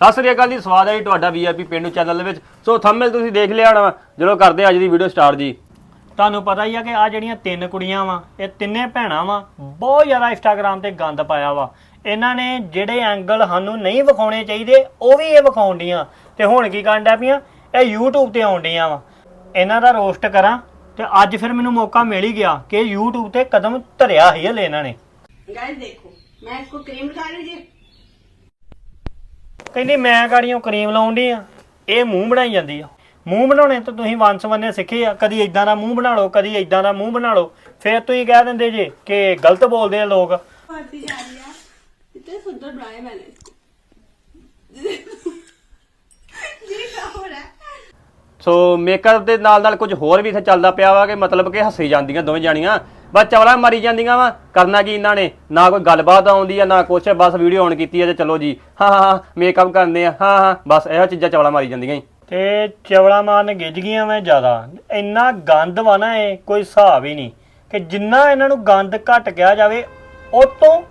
ਸਤਿ ਸ੍ਰੀ ਅਕਾਲ ਜੀ ਸਵਾਗਤ ਹੈ ਜੀ ਤੁਹਾਡਾ ਵੀਆਈਪੀ ਪਿੰਡੂ ਚੈਨਲ ਦੇ ਵਿੱਚ ਸੋ ਥੰਬਨੇਲ ਤੁਸੀਂ ਦੇਖ ਲਿਆ ਹੋਣਾ ਵਾ। ਜਦੋਂ ਕਰਦੇ ਹਾਂ ਅੱਜ ਦੀ ਵੀਡੀਓ ਸਟਾਰਟ ਜੀ ਤੁਹਾਨੂੰ ਪਤਾ ਹੀ ਆ ਕਿ ਆ ਜਿਹੜੀਆਂ ਤਿੰਨ ਕੁੜੀਆਂ ਵਾ ਇਹ ਤਿੰਨੇ ਭੈਣਾਂ ਵਾ ਬਹੁਤ ਜ਼ਿਆਦਾ ਇੰਸਟਾਗ੍ਰam ਤੇ ਗੰਦ ਪਾਇਆ ਵਾ ਇਹਨਾਂ ਨੇ ਜਿਹੜੇ ਐਂਗਲ ਸਾਨੂੰ ਨਹੀਂ ਵਿਖਾਉਣੇ ਚਾਹੀਦੇ ਉਹ ਵੀ ਇਹ ਵਿਖਾਉਂਦੀਆਂ ਤੇ ਹੁਣ ਕੀ ਕਰਨ ਡੈ ਪਈਆਂ ਇਹ YouTube ਤੇ ਆਉਂਦੀਆਂ ਵਾ ਇਹਨਾਂ ਦਾ ਰੋਸਟ ਕਰਾਂ ਤੇ ਅੱਜ ਫਿਰ ਮੈਨੂੰ ਮੌਕਾ ਮਿਲ ਹੀ ਗਿਆ ਕਿ YouTube ਤੇ ਕਦਮ ਧਰਿਆ ਹੀ ਹਲੇ ਇਹਨਾਂ ਨੇ गाइस देखो मैं इसको क्रीम लगा रही थी ਕਹਿੰਦੀ ਮੈਂ ਗਾੜੀਆਂ ਕਰੀਮ ਲਾਉਂਦੀ ਆ। ਇਹ ਮੂੰਹ ਬਣਾਈ ਜਾਂਦੀ ਆ। ਮੂੰਹ ਬਣਾਉਣੇ ਤਾਂ ਤੁਸੀਂ ਵੰਸਵੰਨੇ ਸਿੱਖੇ ਆ। ਕਦੀ ਇਦਾਂ ਦਾ ਮੂੰਹ ਬਣਾ ਲਓ ਕਦੀ ਇਦਾਂ ਦਾ ਮੂੰਹ ਬਣਾ ਲਓ। ਫਿਰ ਤੁਸੀਂ ਕਹਿ ਦਿੰਦੇ ਜੇ ਕਿ ਗਲਤ ਬੋਲਦੇ ਆ ਲੋਕ। ਸੋ ਮੇਕਅਪ ਦੇ ਨਾਲ ਨਾਲ ਕੁਝ ਹੋਰ ਵੀ ਇੱਥੇ ਚੱਲਦਾ ਪਿਆ ਵਾ ਕਿ ਮਤਲਬ ਕਿ ਹੱਸੀ ਜਾਂਦੀਆਂ ਦੋਵੇਂ ਜਾਣੀਆਂ। ਬਸ ਚਵਲਾ ਮਾਰੀ ਜਾਂਦੀਆਂ ਵਾ ਕਰਨਾ ਕੀ ਇਹਨਾਂ ਨੇ? ਨਾ ਕੋਈ ਗੱਲਬਾਤ ਆਉਂਦੀ ਆ ਨਾ ਕੁਛ ਬਸ ਵੀਡੀਓ ਔਨ ਕੀਤੀ ਹੈ ਤੇ ਚਲੋ ਜੀ। ਹਾਂ ਹਾਂ ਹਾਂ ਮੇਕਅਪ ਕਰਨੇ ਆ। ਹਾਂ ਹਾਂ ਬਸ ਇਹੋ ਚੀਜ਼ਾਂ ਚਵਲਾ ਮਾਰੀ ਜਾਂਦੀਆਂ ਹੀ ਤੇ ਚਵਲਾ ਮਾਰਨ ਗਿੱਜ ਗਈਆਂ ਮੈਂ ਜ਼ਿਆਦਾ। ਇੰਨਾ ਗੰਦ ਵਾ ਨਾ ਇਹ ਕੋਈ ਹਿਸਾਬ ਹੀ ਨਹੀਂ। ਕਿ ਜਿੰਨਾ ਇਹਨਾਂ ਨੂੰ ਗੰਦ ਘਟ ਗਿਆ ਜਾਵੇ ਉਹ ਤੋਂ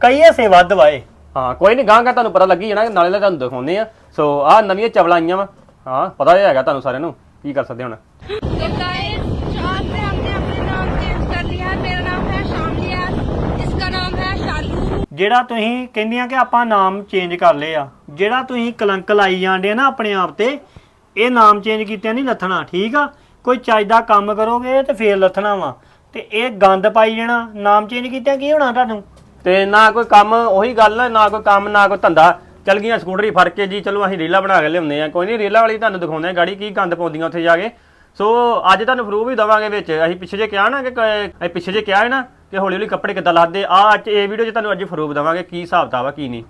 ਕਈ ਹਿੱਸੇ ਵੱਧ ਵਾਏ ਹਾਂ ਕੋਈ ਨਹੀਂ ਗਾਂਗਾ ਤੁਹਾਨੂੰ ਪਤਾ ਲੱਗੀ ਜਾਣਾ ਨਾਲੇ ਤਾਂ ਤੁਹਾਨੂੰ ਦਿਖਾਉਂਦੇ ਆ। ਸੋ ਆਹ ਨਵੀਆਂ ਚਵਲਾਂ ਆਈਆਂ ਵਾ। ਹਾਂ ਪਤਾ ਹੀ ਹੈਗਾ ਤੁਹਾਨੂੰ ਸਾਰਿਆਂ ਨੂੰ ਕੀ ਕਰ ਸਕਦੇ ਹੁਣ। ਜਿਹੜਾ ਤੁਸੀਂ ਕਹਿੰਦੀਆਂ ਕਿ ਆਪਾਂ ਨਾਮ ਚੇਂਜ ਕਰ ਲਏ ਆ ਜਿਹੜਾ ਤੁਸੀਂ ਕਲੰਕ ਲਾਈ ਜਾਂਦੇ ਆ ਨਾ ਆਪਣੇ ਆਪ ਤੇ ਇਹ ਨਾਮ ਚੇਂਜ ਕੀਤਿਆਂ ਨਹੀਂ ਲੱਥਣਾ ਠੀਕ ਆ? ਕੋਈ ਚੱਜ ਦਾ ਕੰਮ ਕਰੋਗੇ ਤੇ ਫੇਰ ਲੱਥਣਾ ਵਾ। ਤੇ ਇਹ ਗੰਦ ਪਾਈ ਜਾਣਾ ਨਾਮ ਚੇਂਜ ਕੀਤਿਆਂ ਕੀ ਹੋਣਾ ਤੁਹਾਨੂੰ? ਤੇ ਨਾ ਕੋਈ ਕੰਮ ਉਹੀ ਗੱਲ ਆ, ਨਾ ਕੋਈ ਕੰਮ ਨਾ ਕੋਈ ਧੰਦਾ। ਚਲ ਗਈਆਂ ਸਕੂਟਰੀ ਫੜ ਕੇ ਜੀ ਚਲੋ ਅਸੀਂ ਰੀਲਾ ਬਣਾ ਕੇ ਲਿਆਉਂਦੇ ਆ। ਕੋਈ ਨਹੀਂ ਰੀਲਾ ਵਾਲੀ ਤੁਹਾਨੂੰ ਦਿਖਾਉਂਦੇ ਆ ਗਾੜੀ ਕੀ ਗੰਦ ਪਾਉਂਦੀਆਂ ਉੱਥੇ ਜਾ ਕੇ। ਸੋ ਅੱਜ ਤੁਹਾਨੂੰ ਪ੍ਰੂਫ ਵੀ ਦਵਾਂਗੇ ਵਿੱਚ। ਅਸੀਂ ਪਿੱਛੇ ਜੇ ਕਿਹਾ ਨਾ ਕਿ ਅਸੀਂ ਪਿੱਛੇ ਜੇ ਕਿਹਾ ਹੈ ਨਾ ਕਿ ਹੌਲੀ ਹੌਲੀ ਕੱਪੜੇ ਕਿੱਦਾਂ ਲਾਦੇ? ਆ ਅੱਜ ਇਹ ਵੀਡੀਓ 'ਚ ਤੁਹਾਨੂੰ ਅੱਜ ਫਰੂਬ ਦਵਾਂਗੇ, ਕੀ ਹਿਸਾਬ ਕਿਤਾਬ ਆ, ਕੀ ਨਹੀਂ।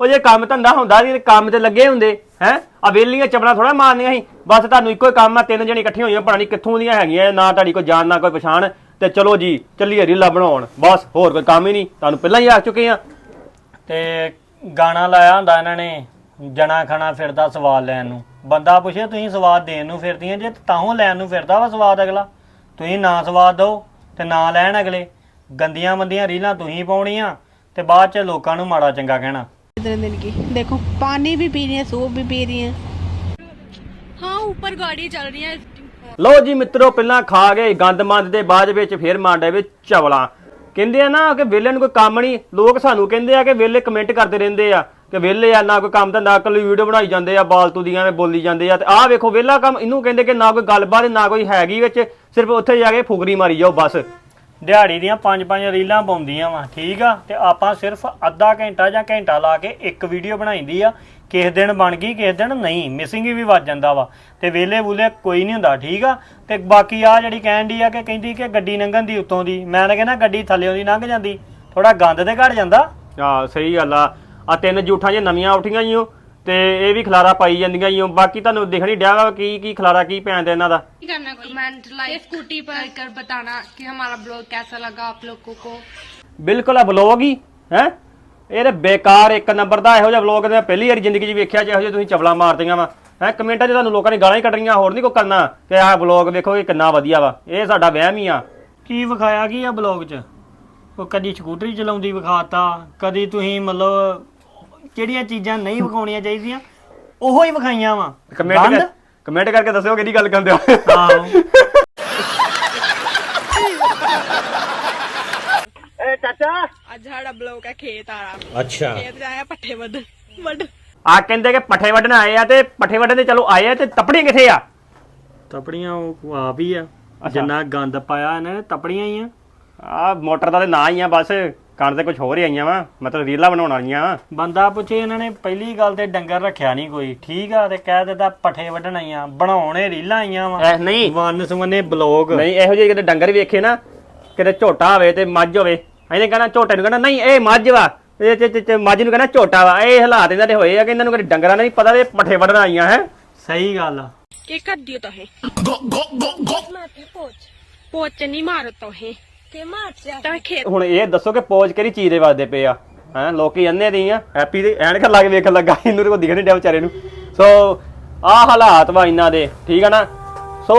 ਉਹ ਜੇ ਕੰਮ ਧੰਦਾ ਹੁੰਦਾ ਸੀ ਕੰਮ ਤੇ ਲੱਗੇ ਹੁੰਦੇ, ਹੈ? ਆ ਵੇਲੀਆਂ ਚਪੜਾ ਥੋੜਾ ਮਾਰਨੀਆਂ ਸੀ। ਬਸ ਤੁਹਾਨੂੰ ਇੱਕੋ ਹੀ ਕੰਮ ਆ, ਤਿੰਨ ਜਣੇ ਇਕੱਠੀਆਂ ਹੋਈਆਂ, ਪਤਾ ਨਹੀਂ ਕਿੱਥੋਂ ਦੀਆਂ ਹੈਗੀਆਂ, ਨਾ ਤੁਹਾਡੀ ਕੋਈ ਜਾਣ ਨਾ ਕੋਈ ਪਛਾਣ। ਤੇ ਚਲੋ ਜੀ, ਚੱਲੀਏ ਰੀਲਾ ਬਣਾਉਣ। ਬਸ, ਹੋਰ ਕੋਈ ਕੰਮ ਹੀ ਨਹੀਂ। ਤੁਹਾਨੂੰ ਪਹਿਲਾਂ ਹੀ ਆ ਚੁੱਕੇ ਆ ਤੇ ਗਾਣਾ ਲਾਇਆ ਹੁੰਦਾ ਇਹਨਾਂ ਨੇ, ਜਣਾ ਖਣਾ ਫਿਰਦਾ ਸਵਾਲ ਲੈਣ ਨੂੰ। ਬੰਦਾ ਪੁੱਛੇ ਤੁਸੀਂ ਸਵਾਦ ਦੇਣ ਨੂੰ ਫਿਰਦੀਆਂ ਜੇ ਤਾਹੋਂ ਲੈਣ ਨੂੰ ਫਿਰਦਾ ਵਾ ਸਵਾਦ ਅਗਲਾ ਤੁਸੀਂ ਨਾ ਸਵਾਦ ਦਿਓ ਤੇ ਨਾ ਲੈਣ ਅਗਲੇ ਗੰਦੀਆਂ ਮੰਦੀਆਂ ਰੀਲਾਂ ਤੁਸੀਂ ਪਾਉਣੀਆਂ ਤੇ ਬਾਅਦ ਚ ਲੋਕਾਂ ਨੂੰ ਮਾੜਾ ਚੰਗਾ ਕਹਿਣਾ इतने दिन की देखो पानी भी पी रही है सूप भी पी रही है हाँ ऊपर गाड़ी चल रही है ਲਓ ਜੀ ਮਿੱਤਰੋ ਪਹਿਲਾਂ ਖਾ ਗਏ ਗੰਦ ਮੰਦ ਦੇ ਬਾਅਦ ਵਿੱਚ ਫੇਰ ਮਾਂਡੇ ਵਿੱਚ ਚਵਲਾਂ ਕਹਿੰਦੇ ਆ ਨਾ ਕਿ ਵਿਹਲੇ ਨੂੰ ਕੋਈ ਕੰਮ ਨਹੀਂ ਲੋਕ ਸਾਨੂੰ ਕਹਿੰਦੇ ਆ ਕਿ ਵਿਹਲੇ ਕਮੈਂਟ ਕਰਦੇ ਰਹਿੰਦੇ ਆ ਕਿ ਵਿਹਲੇ ਆ ਨਾ ਕੋਈ ਕੰਮ ਤਾਂ ਨਾ ਕੱਲੀ ਵੀਡੀਓ ਬਣਾਈ ਜਾਂਦੇ ਆ ਬਾਲਤੂ ਦੀਆਂ ਐਵੇਂ ਬੋਲੀ ਜਾਂਦੇ ਆ। ਤੇ ਆਹ ਵੇਖੋ ਵਿਹਲਾ ਕੰਮ ਇਹਨੂੰ ਕਹਿੰਦੇ ਕਿ ਨਾ ਕੋਈ ਗੱਲਬਾਤ ਨਾ ਕੋਈ ਹੈਗੀ ਵਿੱਚ ਸਿਰਫ ਉੱਥੇ ਜਾ ਕੇ ਫੁਗਰੀ ਮਾਰੀ ਜਾਓ ਬਸ। ਦਿਹਾੜੀ ਦੀਆਂ ਪੰਜ ਪੰਜ ਰੀਲਾਂ ਪਾਉਂਦੀਆਂ ਵਾ ਠੀਕ ਆ? ਤੇ ਆਪਾਂ ਸਿਰਫ ਅੱਧਾ ਘੰਟਾ ਜਾਂ ਘੰਟਾ ਲਾ ਕੇ ਇੱਕ ਵੀਡੀਓ ਬਣਾਈਦੀ ਆ ਕਿਸੇ ਦਿਨ ਬਣ ਗਈ ਕਿਸੇ ਦਿਨ ਨਹੀਂ ਮਿਸਿੰਗ ਵੀ ਵੱਜ ਜਾਂਦਾ ਵਾ। ਤੇ ਵੇਲੇ ਬੁਲੇ ਕੋਈ ਨਹੀਂ ਹੁੰਦਾ ਠੀਕ ਆ? ਤੇ ਬਾਕੀ ਆ ਜਿਹੜੀ ਕਹਿਣ ਦੀ ਆ ਕਿ ਕਹਿੰਦੀ ਕਿ ਗੱਡੀ ਲੰਘਣ ਦੀ ਉੱਤੋਂ ਦੀ ਮੈਂ ਤਾਂ ਕਹਿੰਦਾ ਗੱਡੀ ਥੱਲੇੋਂ ਦੀ ਲੰਘ ਜਾਂਦੀ ਥੋੜਾ ਗੰਦ ਤੇ ਘਟ ਜਾਂਦਾ। ਆ ਸਹੀ ਗੱਲ ਆ। ਆ ਤਿੰਨ ਜੂਠਾਂ ਜੇ ਨਵੀਆਂ ਉੱਠੀਆਂ ਈ ਓ ਤੇ ਇਹ ਵੀ ਖਲਾਰਾ ਪਾਈ ਜਾਂਦੀਆਂ ਈ ਓ ਬਾਕੀ ਤੁਹਾਨੂੰ ਦਿਖਣੀ ਡਿਆ ਵਾ ਕੀ ਕੀ ਖਲਾਰਾ ਕੀ ਪੈਂਦਾ ਇਹਨਾਂ ਦਾ करना कमेंट लाइक स्कूटी पर कर बताना कि हमारा ब्लॉग कैसा लगा आप लोगों को ਬਿਲਕੁਲ ਆ ਵਲੌਗ ਹੀ ਹੈ ਇਹ ਤੇ ਬੇਕਾਰ ਇੱਕ ਨੰਬਰ ਦਾ ਇਹੋ ਜਿਹਾ ਵਲੌਗ ਮੈਂ ਪਹਿਲੀ ਵਾਰੀ ਜ਼ਿੰਦਗੀ 'ਚ ਵੇਖਿਆ ਜਿਹੋ ਜਿਹੇ ਤੁਸੀਂ ਚਵਲਾ ਮਾਰਦੀਆਂ ਵਾ ਹੈ ਕਮੈਂਟਾਂ 'ਚ ਤੁਹਾਨੂੰ ਲੋਕਾਂ ਨੇ ਗਾਲਾਂ ਹੀ ਕੱਢਣੀਆਂ ਹੋਰ ਨਹੀਂ ਕੋਈ ਕਰਨਾ ਕਿ ਆਹ ਵਲੌਗ ਵੇਖੋ ਇਹ ਕਿੰਨਾ ਵਧੀਆ ਵਾ ਇਹ ਸਾਡਾ ਵਹਿਮ ਹੀ ਆ ਕੀ ਵਿਖਾਇਆ ਕੀ ਆ ਬਲੌਗ 'ਚ ਉਹ ਕਦੀ ਸਕੂਟਰੀ ਚਲਾਉਂਦੀ ਵਿਖਾਤਾ ਕਦੀ ਤੁਸੀਂ ਮਤਲਬ ਕਿਹੜੀਆਂ ਚੀਜ਼ਾਂ ਨਹੀਂ ਵਿਖਾਉਣੀਆਂ ਚਾਹੀਦੀਆਂ ਉਹੋ ਹੀ ਵਿਖਾਈਆਂ ਵਾ। ਕਮੈਂਟ ਕਮੈਂਟ ਕਰਕੇ ਦੱਸਿਓ ਕਿਹੜੀ ਗੱਲ ਕਰਦੇ ਹੋ। ਪੱਠੇ ਆ ਕਹਿੰਦੇ ਕਿ ਪੱਠੇ ਵੱਢਣ ਆਏ ਆ ਤੇ ਪੱਠੇ ਵੱਢਣ ਤੇ ਚਲੋ ਆਏ ਆ ਤੇ ਤਪੜੀਆਂ ਕਿੱਥੇ ਆ? ਤਪੜੀਆਂ ਉਹ ਆਪ ਹੀ ਆ। ਜਿੰਨਾ ਗੰਦ ਪਾਇਆ ਇਹਨਾਂ ਨੇ ਤਪੜੀਆਂ ਹੀ ਆ। ਆ ਮੋਟਰ ਦਾ ਤੇ ਨਾ ਹੀ ਆ ਬਸ। ਕਣ ਤੇ ਕੁਝ ਹੋਰ ਹੀ ਆਈਆਂ ਵਾ ਮਤਲਬ ਰੀਲਾਂ ਬਣਾਉਣ ਵਾਲੀਆਂ ਵਾਂ। ਬੰਦਾ ਪੁੱਛੇ ਇਹਨਾਂ ਨੇ ਪਹਿਲੀ ਗੱਲ ਤੇ ਡੰਗਰ ਰੱਖਿਆ ਨਹੀਂ ਕੋਈ ਠੀਕ ਆ ਤੇ ਕਹਿ ਦਿੱਤਾ ਪੱਠੇ ਵੱਢਣ ਆਈਆਂ ਬਣਾਉਣੇ ਰੀਲਾਂ ਆਈਆਂ ਵਾ ਐ ਨਹੀਂ ਵਨ ਸਵਨੇ ਬਲੌਗ ਨਹੀਂ ਇਹੋ ਜਿਹੇ ਕਿਤੇ ਡੰਗਰ ਵੇਖੇ ਨਾ ਕਿਤੇ ਝੋਟਾ ਹੋਵੇ ਤੇ ਮੱਝ ਹੋਵੇ ਇਹਨੇ ਕਹਿਣਾ ਝੋਟੇ ਨੂੰ ਕਹਿਣਾ ਨਹੀਂ ਇਹ ਮੱਝ ਵਾ ਇਹ ਚ- ਚ- ਚ- ਮੱਝ ਨੂੰ ਕਹਿਣਾ ਝੋਟਾ ਵਾ ਇਹ ਹਾਲਾਤ ਇਹਨਾਂ ਦੇ ਹੋਏ ਆ ਕਿ ਇਹਨਾਂ ਨੂੰ ਕਦੇ ਡੰਗਰਾਂ ਦਾ ਨਹੀਂ ਪਤਾ ਤੇ ਪੱਠੇ ਵੱਢਣ ਆਈਆਂ ਹੈ ਸਹੀ ਗੱਲ ਆ के कर दियो तो है माथे पोच पोच नहीं मारो तो है ਹੁਣ ਇਹ ਦੱਸੋ ਕਿ ਪੋਜ ਕਿਹੜੀ ਚੀਜ਼ ਦੇ ਵਾਸਤੇ ਪਏ ਆ? ਹਾਂ ਲੋਕੀ ਅੰਨੇ ਦੀ ਆ ਹੈਪੀ ਦੇ ਐਨਕ ਲਾ ਕੇ ਵੇਖਣ ਲੱਗਾ ਇਹਨੂੰ ਤੇ ਕੋ ਨਹੀਂ ਡਿਆ ਵਿਚਾਰੇ ਨੂੰ। ਸੋ ਆ ਹਾਲਾਤ ਵਾ ਇਹਨਾਂ ਦੇ ਠੀਕ ਆ ਨਾ? ਸੋ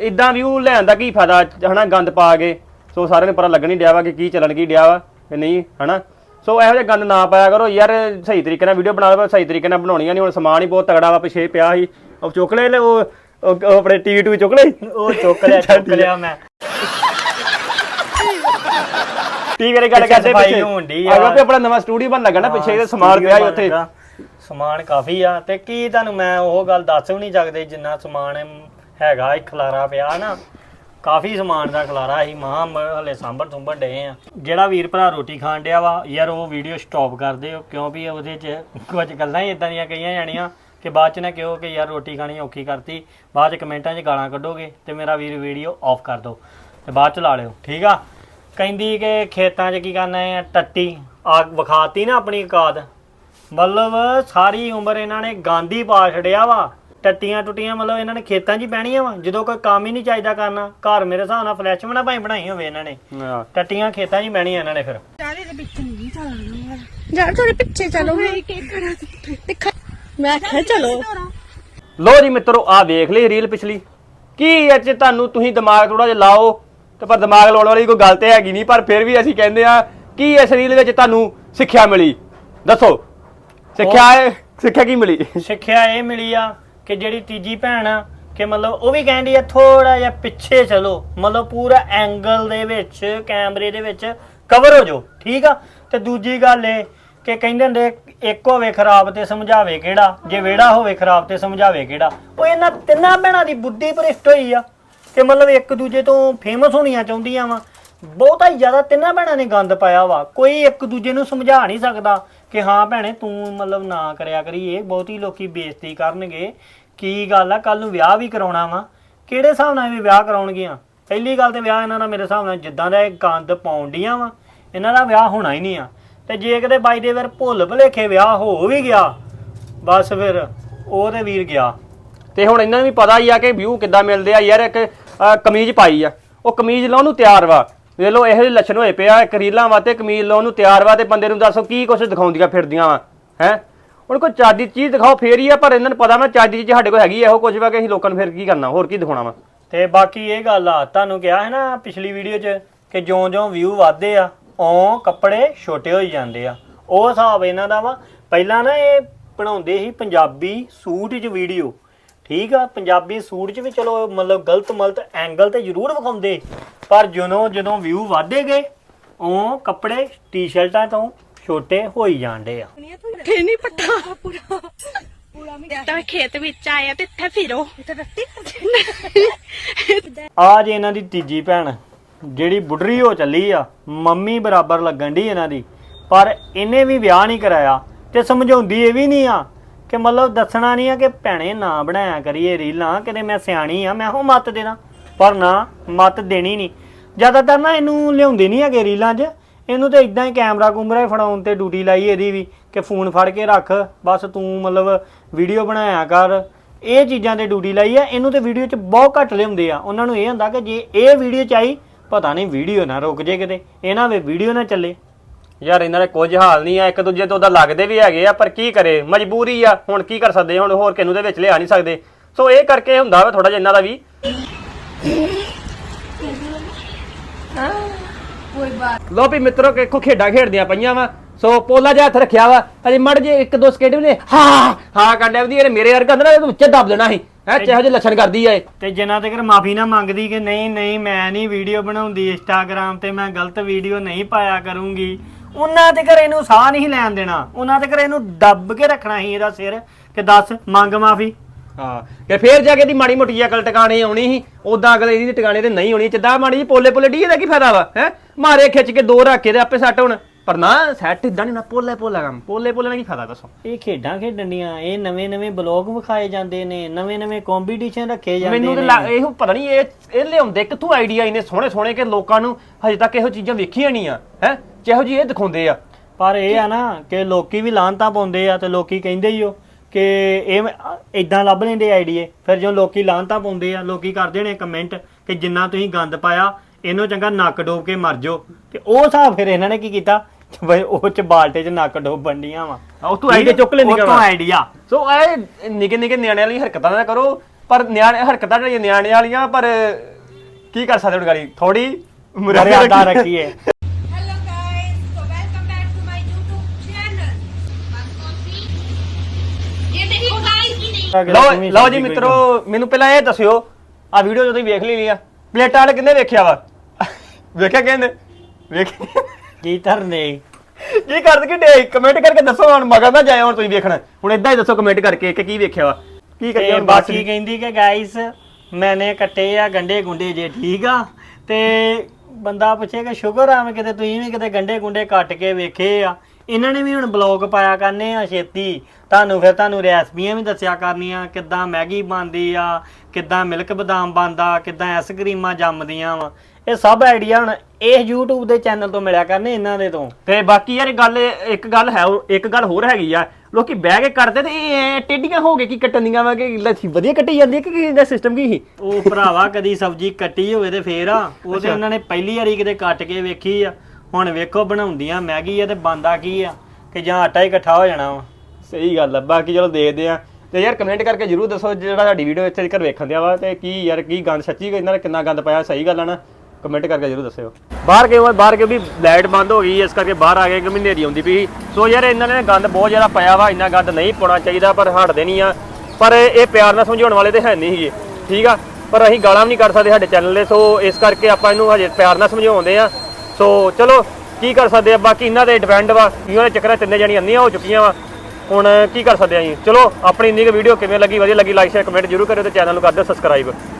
ਇਦਾਂ ਵਿਊ ਲੈਣ ਦਾ ਕੀ ਫਾਇਦਾ ਹਨਾ ਗੰਦ ਪਾ ਕੇ? ਸੋ ਸਾਰਿਆਂ ਨੂੰ ਪਤਾ ਲੱਗਣੀ ਡਿਆ ਵਾ ਕਿ ਕੀ ਚੱਲਣ ਕੀ ਡਿਆ ਵਾ ਕਿ ਨਹੀਂ ਹਨਾ? ਸੋ ਇਹੋ ਜਿਹਾ ਗੰਦ ਨਾ ਪਾਇਆ ਕਰੋ ਯਾਰ ਸਹੀ ਤਰੀਕੇ ਨਾਲ ਵੀਡੀਓ ਬਣਾ ਲਓ ਸਹੀ ਤਰੀਕੇ ਨਾਲ ਬਣਾਉਣੀਆਂ ਨਹੀਂ ਹੁਣ ਸਮਾਨ ਹੀ ਬਹੁਤ ਤਗੜਾ ਵਾ ਪਿਛੇ ਪਿਆ ਸੀ। ਉਹ ਚੁੱਕ ਲੈ ਉਹ ਆਪਣੇ ਟੀ2 ਚੁੱਕ ਲੈ ਉਹ ਚੁੱਕ ਲਿਆ ਮੈਂ। ਠੀਕ ਹੈ ਗੱਲ ਪਿੱਛੇ ਕਰਦੇ ਸਫ਼ਾਈ ਪਿੱਛੇ। ਹੋਣ ਡਈ ਆ ਆ। ਵੀ ਆਪਣਾ ਨਵਾਂ ਸਟੂਡੀਓ ਬਣ ਲੱਗਾ ਨਾ ਪਿੱਛੇ ਇਹਦੇ ਸਮਾਨ ਪਿਆ ਸੀ ਉੱਥੇ। ਸਮਾਨ ਕਾਫੀ ਆ ਤੇ ਕੀ ਤੁਹਾਨੂੰ ਮੈਂ ਉਹ ਗੱਲ ਦੱਸ ਵੀ ਨਹੀਂ ਸਕਦੇ ਜਿੰਨਾ ਸਮਾਨ ਹੈਗਾ ਇਹ ਖਲਾਰਾ ਪਿਆ ਨਾ। ਕਾਫੀ ਸਮਾਨ ਦਾ ਖਲਾਰਾ ਸੀ ਮਾਂ ਹਲੇ ਸਾਂਭਰ ਸੁੰਭਰ ਡਏ ਆ। ਜਿਹੜਾ ਵੀਰ ਭਰਾ ਰੋਟੀ ਖਾਣ ਡਿਆ ਵਾ ਯਾਰ ਉਹ ਵੀਡੀਓ ਸਟਾਪ ਕਰ ਦਿਓ ਕਿਉਂਕਿ ਉਹਦੇ 'ਚ ਕੁਝ ਗੱਲਾਂ ਹੀ ਇਦਾਂ ਦੀਆਂ ਕਹੀਆਂ ਜਾਣੀਆਂ ਕਿ ਬਾਅਦ ਚ ਨਾ ਕਿਹੋ ਕਿ ਯਾਰ ਰੋਟੀ ਖਾਣੀ ਔਖੀ ਕਰਤੀ ਬਾਅਦ ਚ ਕਮੈਂਟਾਂ 'ਚ ਗਾਲਾਂ ਕੱਢੋਗੇ ਤੇ ਮੇਰਾ ਵੀਰ ਵੀਡੀਓ ਆਫ ਕਰ ਦਿਓ ਤੇ ਬਾਅਦ ਚ ਲਾ ਲਿਓ ਠੀਕ ਆ? ਕਹਿੰਦੀ ਕਿ ਖੇਤਾਂ 'ਚ ਕੀ ਕਰਨਾ ਹੈ ਟੱਟੀ ਆ ਵਿਖਾਤੀ ਨਾ ਆਪਣੀ ਔਕਾਤ। ਮਤਲਬ ਸਾਰੀ ਉਮਰ ਇਹਨਾਂ ਨੇ ਗਾਂਧੀ ਪਾ ਛੜਿਆ ਵਾ ਟੱਟੀਆਂ ਟੁੱਟੀਆਂ ਮਤਲਬ ਇਹਨਾਂ ਨੇ ਖੇਤਾਂ 'ਚ ਹੀ ਬਹਿਣੀਆਂ ਵਾ। ਜਦੋਂ ਕੋਈ ਕੰਮ ਹੀ ਨਹੀਂ ਚਾਹੀਦਾ ਕਰਨਾ ਘਰ ਮੇਰੇ ਹਿਸਾਬ ਨਾਲ ਫਲੈਸ਼ ਬਣਾ ਭਾਈ ਬਣਾਈ ਹੋਵੇ ਇਹਨਾਂ ਨੇ। ਹਾਂ। ਟੱਟੀਆਂ ਖੇਤਾਂ 'ਚ ਹੀ ਬਹਿਣੀਆਂ ਇਹਨਾਂ ਨੇ ਫਿਰ। ਯਾਰ ਥੋੜੇ ਪਿੱਛੇ ਚਲੋ। ਦਿਖਾ ਮੈਂ ਕਿਹਾ ਚਲੋ। ਲੋ ਜੀ ਮਿੱਤਰੋ ਆ ਵੇਖ ਲਈ ਰੀਲ ਪਿਛਲੀ। ਕੀ ਚ ਤੁਹਾਨੂੰ ਤੁਸੀਂ ਦਿਮਾਗ ਥੋੜਾ ਜਿਹਾ ਲਾਓ ਤੇ ਪਰ ਦਿਮਾਗ ਲਾਉਣ ਵਾਲੀ ਕੋਈ ਗੱਲ ਤੇ ਹੈਗੀ ਨਹੀਂ ਪਰ ਫਿਰ ਵੀ ਅਸੀਂ ਕਹਿੰਦੇ ਆ ਕੀ ਇਸ ਰੀਲ ਵਿੱਚ ਤੁਹਾਨੂੰ ਸਿੱਖਿਆ ਮਿਲੀ। ਦੱਸੋ ਸਿੱਖਿਆ ਹੈ ਸਿੱਖਿਆ ਕੀ ਮਿਲੀ? ਸਿੱਖਿਆ ਇਹ ਮਿਲੀ ਆ ਕਿ ਜਿਹੜੀ ਤੀਜੀ ਭੈਣ ਆ ਕਿ ਮਤਲਬ ਉਹ ਵੀ ਕਹਿੰਦੀ ਆ ਥੋੜਾ ਜਿਹਾ ਪਿੱਛੇ ਚਲੋ। ਮਤਲਬ ਪੂਰਾ ਐਂਗਲ ਦੇ ਵਿੱਚ ਕੈਮਰੇ ਦੇ ਵਿੱਚ ਕਵਰ ਹੋ ਜਾਓ ਠੀਕ ਆ? ਤੇ ਦੂਜੀ ਗੱਲ ਇਹ ਕਿ ਕਹਿੰਦੇ ਹੁੰਦੇ ਇੱਕ ਹੋਵੇ ਖਰਾਬ ਤੇ ਸਮਝਾਵੇ ਕਿਹੜਾ? ਜੇ ਵਿਹੜਾ ਹੋਵੇ ਖਰਾਬ ਤੇ ਸਮਝਾਵੇ ਕਿਹੜਾ? ਉਹ ਇਹਨਾਂ ਤਿੰਨਾਂ ਭੈਣਾਂ ਦੀ ਬੁੱਧੀ ਭ੍ਰਿਸ਼ਟ ਹੋਈ ਆ। ਕਿ ਮਤਲਬ ਇੱਕ ਦੂਜੇ ਤੋਂ ਫੇਮਸ ਹੋਣੀਆਂ ਚਾਹੁੰਦੀਆਂ ਵਾ। ਬਹੁਤਾ ਹੀ ਜ਼ਿਆਦਾ ਤਿੰਨਾਂ ਭੈਣਾਂ ਨੇ ਗੰਦ ਪਾਇਆ ਵਾ। ਕੋਈ ਇੱਕ ਦੂਜੇ ਨੂੰ ਸਮਝਾ ਨਹੀਂ ਸਕਦਾ ਕਿ ਹਾਂ ਭੈਣੇ, ਤੂੰ ਮਤਲਬ ਨਾ ਕਰਿਆ ਕਰੀਏ ਇਹ ਬਹੁਤੀ ਲੋਕੀ ਬੇਇੱਜ਼ਤੀ ਕਰਨਗੇ। ਕੀ ਗੱਲ ਆ? ਕੱਲ ਨੂੰ ਵਿਆਹ ਵੀ ਕਰਾਉਣਾ ਵਾ। ਕਿਹੜੇ ਹਿਸਾਬ ਨਾਲ ਇਹ ਵਿਆਹ ਕਰਾਉਣਗੀਆਂ? ਪਹਿਲੀ ਗੱਲ ਤੇ ਵਿਆਹ ਇਹਨਾਂ ਦਾ ਮੇਰੇ ਹਿਸਾਬ ਨਾਲ ਜਿੱਦਾਂ ਦਾ ਇਹ ਗੰਦ ਪਾਉਂਦੀਆਂ ਵਾ, ਇਹਨਾਂ ਦਾ ਵਿਆਹ ਹੋਣਾ ਹੀ ਨਹੀਂ ਆ। ਤੇ ਜੇ ਕਿਤੇ ਬਾਈ ਦੇ ਵੀਰ ਭੁੱਲ ਭੁਲੇਖੇ ਵਿਆਹ ਹੋ ਵੀ ਗਿਆ, ਬਸ ਫਿਰ ਉਹ ਤੇ ਵੀਰ ਗਿਆ। ਤੇ ਹੁਣ ਇਹਨਾਂ ਨੂੰ ਵੀ ਪਤਾ ਹੀ ਆ ਕਿ ਵਿਊ ਕਿੱਦਾਂ ਮਿਲਦੇ ਆ। ਯਾਰ ਇੱਕ ਅਹ, ਕਮੀਜ਼ ਪਾਈ ਆ। ਉਹ ਕਮੀਜ਼ ਲਾਉਣ ਨੂੰ ਤਿਆਰ ਵਾ। ਵੇਖ ਲਓ ਇਹੋ ਜਿਹੇ ਲੱਛਣ ਹੋਏ ਪਿਆ ਇੱਕ ਰੀਲਾਂ ਵਾ ਤੇ ਕਮੀਜ਼ ਲਾਉਣ ਨੂੰ ਤਿਆਰ ਵਾ ਤੇ ਬੰਦੇ ਨੂੰ ਦੱਸੋ ਕੀ ਕੁਛ ਦਿਖਾਉਂਦੀਆਂ ਫਿਰਦੀਆਂ ਵਾ ਹੈ? ਹੁਣ ਕੋਈ ਚਾਦੀ ਚੀਜ਼ ਦਿਖਾਓ ਫੇਰ ਹੀ ਆ ਪਰ ਇਹਨਾਂ ਨੂੰ ਪਤਾ ਵਾ ਚਾਦੀ ਚੀਜ਼ ਸਾਡੇ ਕੋਲ ਹੈਗੀ ਆ ਇਹੋ ਕੁਝ ਵਾ ਕਿ ਅਸੀਂ ਲੋਕਾਂ ਨੂੰ ਫਿਰ ਕੀ ਕਰਨਾ ਹੋਰ ਕੀ ਦਿਖਾਉਣਾ ਵਾ। ਤੇ ਬਾਕੀ ਇਹ ਗੱਲ ਆ ਤੁਹਾਨੂੰ ਕਿਹਾ ਹੈ ਨਾ ਪਿਛਲੀ ਵੀਡੀਓ 'ਚ ਕਿ ਜਿਉਂ-ਜਿਉਂ ਵਿਊ ਵਧਦੇ ਆ ਓਂ ਕੱਪੜੇ ਛੋਟੇ ਹੋਈ ਜਾਂਦੇ ਆ। ਉਹ ਹਿਸਾਬ ਇਹਨਾਂ ਦਾ ਵਾ ਪਹਿਲਾਂ ਨਾ ਇਹ ਬਣਾਉਂਦੇ ਸੀ ਪੰਜਾਬੀ ਸੂਟ 'ਚ ਵੀਡੀਓ ਠੀਕ ਆ ਪੰਜਾਬੀ ਸੂਟ 'ਚ ਵੀ ਚਲੋ ਮਤਲਬ ਗਲਤ ਮਲਤ ਐਂਗਲ ਤੇ ਜ਼ਰੂਰ ਵਿਖਾਉਂਦੇ। ਪਰ ਜਦੋਂ ਜਦੋਂ ਵਿਊ ਵਧਦੇ ਗਏ ਓਂ ਕੱਪੜੇ ਟੀ-ਸ਼ਰਟਾਂ ਤੋਂ ਛੋਟੇ ਹੋਈ ਜਾਂਦੇ ਆ। ਤੇ ਨਹੀਂ ਪਤਾ ਪੂਰਾ ਤਾਂ ਖੇਤ ਵਿੱਚ ਆਇਆ ਤੇ ਇੱਥੇ ਫਿਰੋ। ਰੱਤੀ ਆ। ਜੇ ਇਹਨਾਂ ਦੀ ਤੀਜੀ ਭੈਣ ਜਿਹੜੀ ਬੁੱਢਰੀ ਹੋ ਚੱਲੀ ਆ ਮੰਮੀ ਬਰਾਬਰ ਲੱਗਣ ਦੀ ਇਹਨਾਂ ਦੀ। ਪਰ ਇਹਨੇ ਵੀ ਵਿਆਹ ਨਹੀਂ ਕਰਾਇਆ ਤੇ ਸਮਝਾਉਂਦੀ ਇਹ ਵੀ ਨਹੀਂ ਆ ਕਿ ਮਤਲਬ ਦੱਸਣਾ ਨਹੀਂ ਆ ਕਿ ਭੈਣੇ ਨਾ ਬਣਾਇਆ ਕਰੀਏ ਰੀਲਾਂ, ਕਿਤੇ ਮੈਂ ਸਿਆਣੀ ਆ, ਮੈਂ ਹੋ ਮੱਤ ਦੇਣਾ। ਪਰ ਨਾ, ਮੱਤ ਦੇਣੀ ਨਹੀਂ। ਜ਼ਿਆਦਾਤਰ ਨਾ ਇਹਨੂੰ ਲਿਆਉਂਦੇ ਨਹੀਂ ਹੈਗੇ ਰੀਲਾਂ 'ਚ। ਇਹਨੂੰ ਤੇ ਇਦਾਂ ਹੀ ਕੈਮਰਾ ਕੁਮਰਾ ਹੀ ਫੜਾਉਣ ਤੇ ਡਿਊਟੀ ਲਾਈ ਇਹਦੀ ਵੀ, ਕਿ ਫੋਨ ਫੜ ਕੇ ਰੱਖ, ਬਸ ਤੂੰ ਮਤਲਬ ਵੀਡੀਓ ਬਣਾਇਆ ਕਰ। ਇਹ ਚੀਜ਼ਾਂ ਤੇ ਡਿਊਟੀ ਲਾਈ ਆ, ਇਹਨੂੰ ਤੇ ਵੀਡੀਓ 'ਚ ਬਹੁਤ ਘੱਟ ਲਿਆਉਂਦੇ ਆ। ਉਹਨਾਂ ਨੂੰ ਇਹ ਹੁੰਦਾ ਕਿ ਜੇ ਇਹ ਵੀਡੀਓ 'ਚ ਆਈ, ਪਤਾ ਨਹੀਂ ਵੀਡੀਓ ਨਾ ਰੁਕ ਜੇ ਕਿਤੇ ਇਹਨਾਂ ਵੇ ਵੀਡੀਓ ਨਾ ਚੱਲੇ। ਯਾਰ ਇਹਨਾਂ ਦਾ ਕੁਝ ਹਾਲ ਨਹੀਂ ਆ ਇੱਕ ਦੂਜੇ ਤੋਂ ਉਹਦਾ ਲੱਗਦੇ ਵੀ ਹੈਗੇ ਆ ਪਰ ਕੀ ਕਰੇ? ਮਜਬੂਰੀ ਆ। ਹੁਣ ਕੀ ਕਰ ਸਕਦੇ? ਹੁਣ ਹੋਰ ਕਿਨੂੰ ਦੇ ਵਿੱਚ ਲਿਆ ਨਹੀਂ ਸਕਦੇ? ਸੋ ਇਹ ਕਰਕੇ ਹੁੰਦਾ ਵਾ ਥੋੜਾ ਜਿਹਾ ਇਹਨਾਂ ਦਾ ਵੀ। ਲੋ ਵੀ ਮਿੱਤਰੋ ਦੇਖੋ ਖੇਡਾਂ ਖੇਡਦੀਆਂ ਪਈਆਂ ਵਾ। ਸੋ ਪੋਲਾ ਜਿਹਾ ਹੱਥ ਰੱਖਿਆ ਵਾ। ਅਜੇ ਮੜ ਜੇ ਇੱਕ ਦੋ ਸਕਿੰਟ ਵੀ ਨੇ। ਹਾਂ ਹਾਂ ਕੰਡਿਆ ਵੀ ਇਹ ਮੇਰੇ ਵਰਗਾ ਹੁੰਦਾ ਨਾ ਇਹਦੇ ਵਿੱਚ ਦੱਬ ਦੇਣਾ ਸੀ। ਹੈ ਜਿਹੋ ਜਿਹੇ ਲੱਛਣ ਕਰਦੀ ਇਹ। ਤੇ ਜਿੰਨਾ ਤੱਕ ਮਾਫੀ ਨਾ ਮੰਗਦੀ ਕਿ ਨਹੀਂ ਨਹੀਂ ਮੈਂ ਨਹੀਂ ਵੀਡੀਓ ਬਣਾਉਂਦੀ ਇੰਸਟਾਗ੍ਰam ਤੇ ਮੈਂ ਗਲਤ ਵੀਡੀਓ ਨਹੀਂ ਪਾਇਆ ਕਰੂੰਗੀ। ਉਹਨਾਂ ਤੇ ਘਰੇ ਇਹਨੂੰ ਸਾਹ ਨਹੀਂ ਲੈਣ ਦੇਣਾ। ਉਹਨਾਂ ਤੇ ਘਰੇ ਇਹਨੂੰ ਦੱਬ ਕੇ ਰੱਖਣਾ ਸੀ ਇਹਦਾ ਸਿਰ ਕਿ ਦੱਸ ਮੰਗ ਮਾਫੀ। ਹਾਂ ਕਿ ਫੇਰ ਜਾ ਕੇ ਦੀ ਮਾੜੀ ਮੋਟੀ ਅਕਲ ਟਿਕਾਣੇ ਆਉਣੀ ਸੀ। ਉਦਾਂ ਅਗਲੇ ਦੀ ਟਿਕਾਣੇ ਤੇ ਨਹੀਂ ਹੋਣੀ ਜਿੱਦਾਂ ਮਾੜੀ ਜੀ ਪੋਲੇ ਪੋਲੇ ਡੀ ਦਾ ਕੀ ਫਾਇਦਾ ਵਾ ਹੈ? ਮਾਰੇ ਖਿੱਚ ਕੇ ਦੋ ਰੱਖ ਕੇ ਤੇ ਆਪੇ ਸੱਟ ਹੁਣ। ਪਰ ਨਾ ਸੈੱਟ ਇਦਾਂ ਨਹੀਂ ਨਾ ਪੋਲੇ ਪੋਲਾ ਕੰਮ। ਪੋਲੇ ਪੋਲੇ ਨਾਲ ਕੀ ਫਾਇਦਾ ਦੱਸੋ? ਇਹ ਖੇਡਾਂ ਖੇਡਣ ਦੀਆਂ ਇਹ ਨਵੇਂ ਨਵੇਂ ਬਲੌਗ ਵਿਖਾਏ ਜਾਂਦੇ ਨੇ ਨਵੇਂ ਨਵੇਂ ਕੰਪੀਟੀਸ਼ਨ ਰੱਖੇ ਜਾਂਦੇ ਮੈਨੂੰ ਤੇ ਨੇ। ਲੱਗ- ਇਹੋ ਪਤਾ ਨਹੀਂ ਇਹ ਇਹ ਲਿਆਉਂਦੇ ਕਿੱਥੋਂ ਆਈਡੀਆ ਇਹਨੇ ਸੋਹਣੇ ਸੋਹਣੇ ਕਿ ਲੋਕਾਂ ਨੂੰ ਹਜੇ ਤੱਕ ਇਹੋ ਚੀਜ਼ਾਂ ਵੇਖੀਆਂ ਨਹੀਂ ਆ ਹੈ? ਜਿਹੋ ਜੀ ਇਹ ਦਿਖਾਉਂਦੇ ਆ? ਪਰ ਇਹ ਆ ਨਾ ਕਿ ਲੋਕੀ ਵੀ ਲਾਂਤਾਂ ਪਾਉਂਦੇ ਆ ਤੇ ਲੋਕੀ ਕਹਿੰਦੇ ਹੀ ਉਹ ਕਿ ਇਹ ਇਦਾਂ ਲੱਭ ਲੈਂਦੇ ਆਈਡੀਏ। ਫਿਰ ਜਦੋਂ ਲੋਕੀ ਲਾਂਤਾਂ ਪਾਉਂਦੇ ਆ ਲੋਕੀ ਕਰਦੇ ਨੇ ਕਮੈਂਟ ਕਿ ਜਿੰਨਾ ਤੁਸੀਂ ਗੰਦ ਪਾਇਆ ਇਹਨੂੰ ਚੰਗਾ ਨੱਕ ਡੋਬ ਕੇ ਮਰ ਜਾਓ। ਤੇ ਉਹ ਹਿਸਾਬ ਫਿਰ ਇਹਨਾਂ ਨੇ ਕੀ ਕੀਤਾ? ਬਈ ਉਹ ਚ ਬਾਲਟੇ ਚ ਨੱਕ ਡੋਬ ਬੰਡੀਆਂ ਵਾ। ਉਹ ਤੂੰ ਆਈਡੀਆ ਚੁੱਕ ਲੈਂਦੀ ਉਹ ਤੋਂ ਆਈਡੀਆ ਸੋ ਇਹ ਨਿੱਕੇ ਨਿੱਕੇ ਨਿਆਣਿਆਂ ਵਾਲੀ ਹਰਕਤਾਂ ਨਾ ਕਰੋ ਪਰ ਨਿਆਣੇ ਹਰਕਤਾਂ ਜਿਹੜੀਆਂ ਨਿਆਣੇ ਵਾਲੀਆਂ ਪਰ ਕੀ ਕਰ ਸਕਦੇ ਹੁਣ ਗਾੜੀ? ਥੋੜੀ ਮਰਿਆਦਾ ਰੱਖੀਏ। ਲਓ ਲਓ ਜੀ ਮਿੱਤਰੋ ਮੈਨੂੰ ਪਹਿਲਾਂ ਇਹ ਦੱਸਿਓ ਆ ਵੀਡੀਓ ਜਦੋਂ ਤੁਸੀਂ ਵੇਖ ਲਈ ਆ। ਪਲੇਟਾਂ ਵਾਲੇ ਕਿੰਨੇ ਵੇਖਿਆ ਵਾ? ਵੇਖਿਆ ਕਹਿੰਦੇ? ਵੇਖ ਕੀ ਧਰਨੇ? ਕੀ ਕਰਦੇ ਕਿ ਡੇ ਕਮੈਂਟ ਕਰਕੇ ਦੱਸੋ ਹੁਣ ਮਗਰ ਨਾ ਜਾਏ ਹੁਣ ਤੁਸੀਂ ਵੇਖਣ। ਹੁਣ ਇਦਾਂ ਹੀ ਦੱਸੋ ਕਮੈਂਟ ਕਰਕੇ ਕਿ ਕੀ ਵੇਖਿਆ ਵਾ? ਕੀ ਕਰੀਏ ਹੁਣ ਬਾਕੀ ਬਾਕੀ ਕਹਿੰਦੀ ਕਿ ਗਾਇਸ ਮੈਨੇ ਕੱਟੇ ਆ ਗੰਡੇ ਗੁੰਡੇ ਜੇ ਠੀਕ ਆ ਤੇ ਬੰਦਾ ਪੁੱਛੇ ਕਿ ਸ਼ੁਗਰ ਆ ਮੈਂ ਕਿਤੇ ਤੁਸੀਂ ਵੀ ਕਿਤੇ ਗੰਡੇ ਗੁੰਡੇ ਕੱਟ ਕੇ ਵੇਖੇ ਆ। ਇਹਨਾਂ ਨੇ ਵੀ ਹੁਣ ਬਲੌਗ ਪਾਇਆ ਕਰਨੇ ਆ ਛੇਤੀ। ਤੁਹਾਨੂੰ ਫਿਰ ਤੁਹਾਨੂੰ ਰੈਸਪੀਆਂ ਵੀ ਦੱਸਿਆ ਕਰਨੀਆਂ ਕਿੱਦਾਂ ਮੈਗੀ ਬਣਦੀ ਆ ਕਿੱਦਾਂ ਮਿਲਕ ਬਦਾਮ ਬਣਦਾ ਕਿੱਦਾਂ ਆਈਸਕ੍ਰੀਮਾਂ ਜੰਮਦੀਆਂ ਵਾ। ਇਹ ਸਭ ਆਈਡੀਆ ਹੁਣ ਇਹ YouTube ਦੇ ਚੈਨਲ ਤੋਂ ਮਿਲਿਆ ਕਰਨੇ ਇਹਨਾਂ ਦੇ ਤੋਂ। ਤੇ ਬਾਕੀ ਯਾਰ ਗੱਲ ਇੱਕ ਗੱਲ ਹੈ ਇੱਕ ਗੱਲ ਹੋਰ ਹੈਗੀ ਆ। ਲੋਕੀ ਬਹਿ ਕੇ ਕਰਦੇ ਤੇ ਇਹ ਐਂ ਟੇਢੀਆਂ ਹੋ ਕੇ ਕੀ ਕੱਟਣੀਆਂ ਵਾ ਕਿ ਲੱਥੀ ਵਧੀਆ ਕੱਟੀ ਜਾਂਦੀ ਹੈ ਕਿ ਕੀ ਇਹਦਾ ਸਿਸਟਮ ਕੀ ਸੀ? ਉਹ ਭਰਾਵਾ ਕਦੀ ਸਬਜ਼ੀ ਕੱਟੀ ਹੋਵੇ ਤੇ ਫੇਰ ਆ। ਉਹ ਤੇ ਉਹਨਾਂ ਨੇ ਪਹਿਲੀ ਵਾਰੀ ਕਿਤੇ ਕੱਟ ਕੇ ਵੇਖੀ ਆ। ਹੁਣ ਵੇਖੋ ਬਣਾਉਂਦੀਆਂ, ਮੈਗੀ ਆ ਤੇ ਬੰਦਾ ਕੀ ਆ? ਕਿ ਜਾਂ ਆਟਾ ਹੀ ਇਕੱਠਾ ਹੋ ਜਾਣਾ ਵਾ। ਸਹੀ ਗੱਲ ਆ, ਬਾਕੀ ਚਲੋ ਦੇਖਦੇ ਆ। ਤੇ ਯਾਰ ਕਮੈਂਟ ਕਰਕੇ ਜਰੂਰ ਦੱਸੋ ਜਿਹੜਾ ਸਾਡੀ ਵੀਡੀਓ ਇੱਥੇ ਤੱਕ ਵੇਖਣ ਦਿਆ ਵਾ ਤੇ ਕੀ ਯਾਰ, ਕੀ ਗੰਦ, ਸੱਚੀ ਇਹਨਾਂ ਨੇ ਕਿੰਨਾ ਗੰਦ ਪਾਇਆ, ਸਹੀ ਗੱਲ ਆ ਨਾ? ਕਮੈਂਟ ਕਰਕੇ ਜਰੂਰ ਦੱਸਿਓ। ਬਾਹਰ ਕਿਉਂ ਬਾਹਰ ਕਿਉਂ ਵੀ ਲਾਈਟ ਬੰਦ ਹੋ ਗਈ, ਇਸ ਕਰਕੇ ਬਾਹਰ ਆ ਗਏ ਕਿ ਹਨੇਰੀ ਆਉਂਦੀ ਪਈ ਸੋ। ਯਾਰ ਇਹਨਾਂ ਨੇ ਗੰਦ ਬਹੁਤ ਜ਼ਿਆਦਾ ਪਾਇਆ ਵਾ, ਇੰਨਾ ਗੰਦ ਨਹੀਂ ਪਾਉਣਾ ਚਾਹੀਦਾ, ਪਰ ਹਟਦੇ ਨਹੀਂ ਆ। ਪਰ ਇਹ ਪਿਆਰ ਨਾਲ ਸਮਝਾਉਣ ਵਾਲੇ ਤੇ ਹੈ ਨਹੀਂ ਸੀਗੇ। ਠੀਕ ਆ? ਪਰ ਅਸੀਂ ਗਾਲਾਂ ਵੀ ਨਹੀਂ ਕੱਢ ਸਕਦੇ ਸਾਡੇ ਚੈਨਲ ਦੇ, ਸੋ ਇਸ ਕਰਕੇ ਆਪਾਂ ਇਹਨੂੰ ਹਜੇ ਪਿਆਰ ਨਾਲ ਸਮਝਾਉਂਦੇ ਆ। ਸੋ ਚਲੋ, ਕੀ ਕਰ ਸਕਦੇ ਆ? ਬਾਕੀ ਇਹਨਾਂ ਦੇ ਡਿਪੈਂਡ ਵਾ। ਇਹਨਾਂ ਦੇ ਚੱਕਰਾਂ ਤਿੰਨੇ ਜਣੀਆਂ ਅੰਨੀਆਂ ਹੋ ਚੁੱਕੀਆਂ ਵਾ। ਹੁਣ ਕੀ ਕਰ ਸਕਦੇ ਆ ਜੀ ਚਲੋ, ਆਪਣੀ ਇੰਨੀ ਕੁ ਵੀਡੀਓ ਕਿਵੇਂ ਲੱਗੀ? ਵਧੀਆ ਲੱਗੀ ਲਾਈਕ ਸ਼ੇਅਰ ਕਮੈਂਟ ਜਰੂਰ ਕਰਿਓ ਤੇ ਚੈਨਲ ਨੂੰ ਕਰ ਦਿਓ ਸਬਸਕ੍ਰਾਈਬ